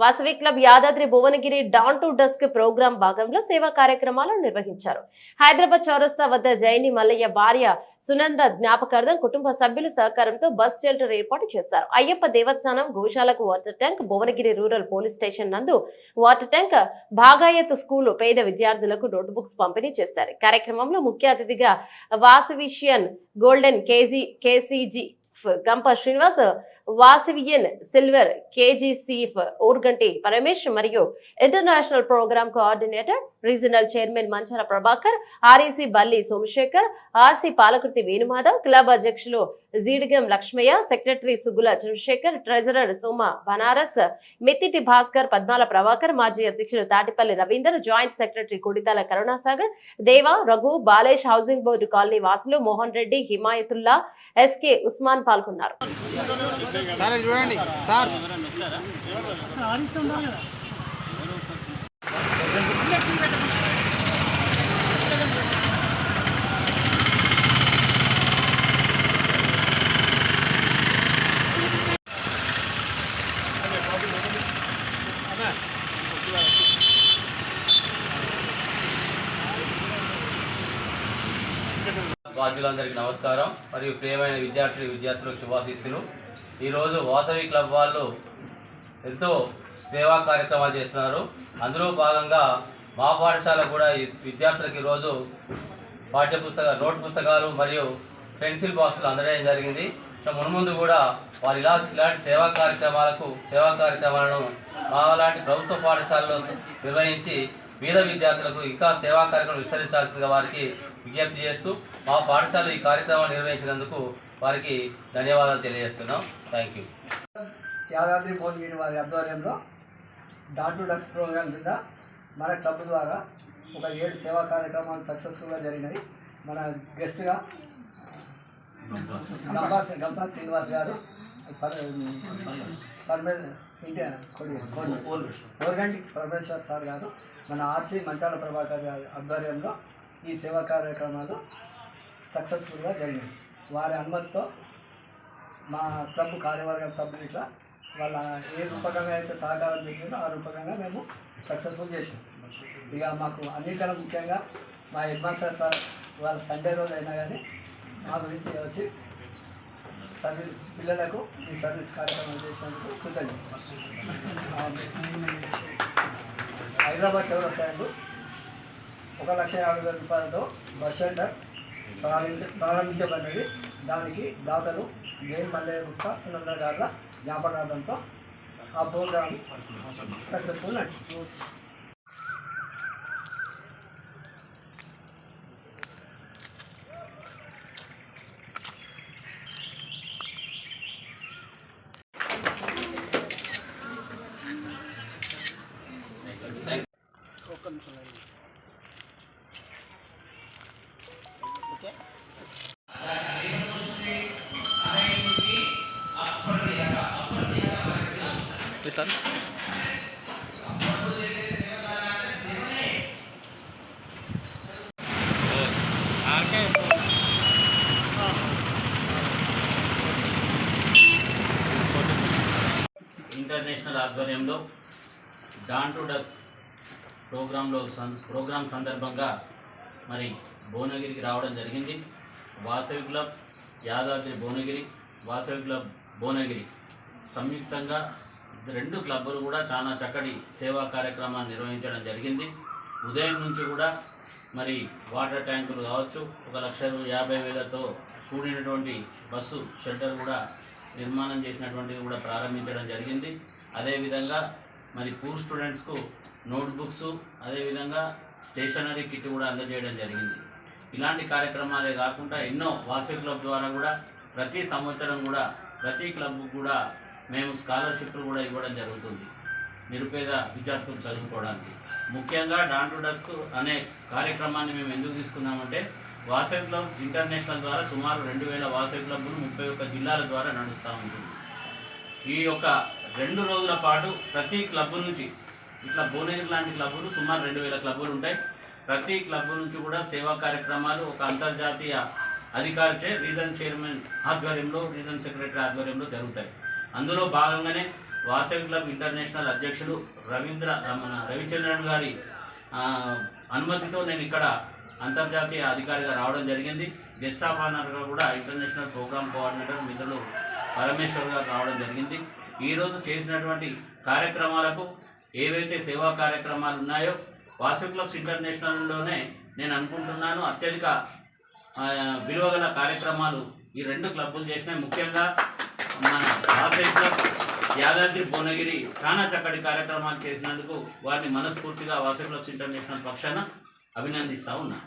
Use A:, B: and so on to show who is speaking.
A: Vasavi club Yadadri Bhuvanagiri dawn to dusk program భాగంలో సేవా కార్యక్రమాలు నిర్వహించారు. హైదరాబాద్ చౌరస్తా వద్ద జైని మల్లయ్య భార్య సునంద జ్ఞాపకార్థం కుటుంబ సభ్యుల సహకారంతో బస్ షెల్టర్ ఏర్పాటు చేశారు. అయ్యప్ప దేవస్థానం గోశాలకు water tank Bhuvanagiri rural police station నందు వాటర్ ట్యాంక్ భాగాయత్ స్కూల్ పేద విద్యార్థులకు నోట్ బుక్స్ పంపిణీ చేశారు. కార్యక్రమంలో ముఖ్య అతిథిగా వాసవిషియన్ golden KG KCG Gampa Srinivas Vasavian silver కేజీసీఫ్ ఊర్గంటి పరమేష్ మరియు international program coordinator regional chairman Manchala Prabhakar REC Balli Somashekar RC Palakruthi Venumadhav club అధ్యక్షులు జీడిగం లక్ష్మయ్య సెక్రటరీ సుగుల చంద్రశేఖర్ ట్రెజరర్ సోమ బనారస్ మెత్తిటి భాస్కర్ పద్మాల ప్రభాకర్ మాజీ అధ్యక్షులు Tatipalli Ravinder joint secretary Kudithala Karunasagar Deva Raghu Balesh housing board colony వాసులు Mohan Reddy హిమాయతుల్లా SK Usman పాల్గొన్నారు.
B: Sir చూడండి. Sir.
C: వాద్యులందరికీ నమస్కారం. మరియు ప్రియమైన విద్యార్థి విద్యార్థులకు శుభాశీస్సులు. ఈరోజు వాసవి క్లబ్ వాళ్ళు ఎంతో సేవా కార్యక్రమాలు చేస్తున్నారు. అందులో భాగంగా మా పాఠశాల కూడా విద్యార్థులకు ఈరోజు పాఠ్య పుస్తక నోట్ పుస్తకాలు మరియు పెన్సిల్ బాక్సులు అందజేయడం జరిగింది. మునుముందు మున్ముందు కూడా వారు ఇలా ఇలాంటి సేవా కార్యక్రమాలకు సేవా కార్యక్రమాలను మా లాంటి ప్రభుత్వ పాఠశాలలో నిర్వహించి పేద విద్యార్థులకు ఇంకా సేవా కార్యక్రమం విస్తరించాల్సిందిగా వారికి విజ్ఞప్తి చేస్తూ మా పాఠశాల ఈ కార్యక్రమాన్ని నిర్వహించినందుకు వారికి ధన్యవాదాలు తెలియజేస్తున్నాం. థ్యాంక్ యూ
D: యాదాద్రి భువనగిరి వారి ఆధ్వర్యంలో డాట్ టు డస్ట్ ప్రోగ్రాం కింద మన క్లబ్ ద్వారా ఒక ఏడు సేవా కార్యక్రమాలు సక్సెస్ఫుల్గా జరిగినాయి మన గెస్ట్గా గంపా గంపా శ్రీనివాస్ గారు పర్- ఇంటి ఇండియా పరమేశ్వర్ సార్ గారు మన ఆర్సీ మంచాల ప్రభాకర్ గారి ఆధ్వర్యంలో ఈ సేవా కార్యక్రమాలు సక్సెస్ఫుల్గా జరిగినాయి వారి అనుమతితో మా క్లబ్ కార్యవర్గం సభ్యులు ఇట్లా వాళ్ళ ఏ రూపకంగా అయితే సహకారం చేసిందో ఆ రూపకంగా మేము సక్సెస్ఫుల్ చేసాం ఇక మాకు అన్నిటికన్నా ముఖ్యంగా మా హెడ్మాస్టర్ సార్ వాళ్ళ సండే రోజు అయినా కానీ మా గురించి వచ్చి సర్వీస్ పిల్లలకు ఈ సర్వీస్ కార్యక్రమం చేసినందుకు కృతజ్ఞత హైదరాబాద్ చౌరస్తాయందు ఒక లక్ష యాభై వేల రూపాయలతో బస్ షెల్టర్ ప్రారంభించ ప్రారంభించబడినది. దానికి దాతలు జైన్ మల్లయ్య గుప్తా సునంద గార్ల జ్ఞాపకార్థంతో ఆ ప్రోగ్రాం సక్సెస్ఫుల్ నడిచింది.
C: ఇంటర్నేషనల్ ఆధ్వర్యంలో డాన్ టు డస్ ప్రోగ్రాంలో సం- ప్రోగ్రాం సందర్భంగా మరి భువనగిరికి రావడం జరిగింది. Vasavi club Yadadri Bhuvanagiri Vasavi club Bhuvanagiri. సంయుక్తంగా రెండు క్లబ్బులు కూడా చాలా చక్కటి సేవా కార్యక్రమాన్ని నిర్వహించడం జరిగింది. ఉదయం నుంచి కూడా మరి వాటర్ ట్యాంకులు కావచ్చు ఒక లక్ష యాభై వేలతో కూడినటువంటి బస్సు షెల్టర్ కూడా నిర్మాణం చేసినటువంటిది కూడా ప్రారంభించడం జరిగింది. అదేవిధంగా మరి పూర్ స్టూడెంట్స్కు నోట్బుక్స్ అదేవిధంగా స్టేషనరీ కిట్ కూడా అందజేయడం జరిగింది. ఇలాంటి కార్యక్రమాలే కాకుండా ఎన్నో వాసవి క్లబ్ ద్వారా కూడా ప్రతి సంవత్సరం కూడా ప్రతి క్లబ్ కూడా మేము స్కాలర్షిప్లు కూడా ఇవ్వడం జరుగుతుంది. నిరుపేద విద్యార్థులు చదువుకోవడానికి. ముఖ్యంగా డాన్ టు డస్క్ అనే కార్యక్రమాన్ని మేము ఎందుకు తీసుకున్నామంటే వాసవి క్లబ్ ఇంటర్నేషనల్ ద్వారా సుమారు రెండు వేల వాసవి క్లబ్లు ముప్పై ఒక్క జిల్లాల ద్వారా నడుస్తూ ఉంటుంది. ఈ యొక్క రెండు రోజుల పాటు ప్రతి క్లబ్ నుంచి ఇట్లా భువనగిరి లాంటి క్లబ్బులు సుమారు రెండు వేల క్లబ్బులు ఉంటాయి. ప్రతి క్లబ్ నుంచి కూడా సేవా కార్యక్రమాలు ఒక అంతర్జాతీయ అధికారిచే రీజన్ చైర్మన్ ఆధ్వర్యంలో రీజన్ సెక్రటరీ ఆధ్వర్యంలో జరుగుతాయి. అందులో భాగంగానే వాసవి క్లబ్ ఇంటర్నేషనల్ అధ్యక్షుడు రవీంద్ర మన రవిచంద్రన్ గారి అనుమతితో నేను ఇక్కడ అంతర్జాతీయ అధికారిగా రావడం జరిగింది. గెస్ట్ ఆఫ్ ఆనర్గా కూడా ఇంటర్నేషనల్ ప్రోగ్రామ్ కోఆర్డినేటర్ మిత్రులు పరమేశ్వర్ గారు రావడం జరిగింది. ఈరోజు చేసినటువంటి కార్యక్రమాలకు ఏవైతే సేవా కార్యక్రమాలు ఉన్నాయో వాసవి క్లబ్స్ ఇంటర్నేషనల్లోనే నేను అనుకుంటున్నాను అత్యధిక విలువ విలువగల కార్యక్రమాలు ఈ రెండు క్లబ్బులు చేసినాయి. ముఖ్యంగా మన వాసవి క్లబ్ యాదాద్రి భువనగిరి చాలా చక్కటి కార్యక్రమాలు చేసినందుకు వారిని మనస్ఫూర్తిగా వాసే క్లబ్స్ ఇంటర్నేషనల్ పక్షాన అభినందిస్తూ ఉన్నా.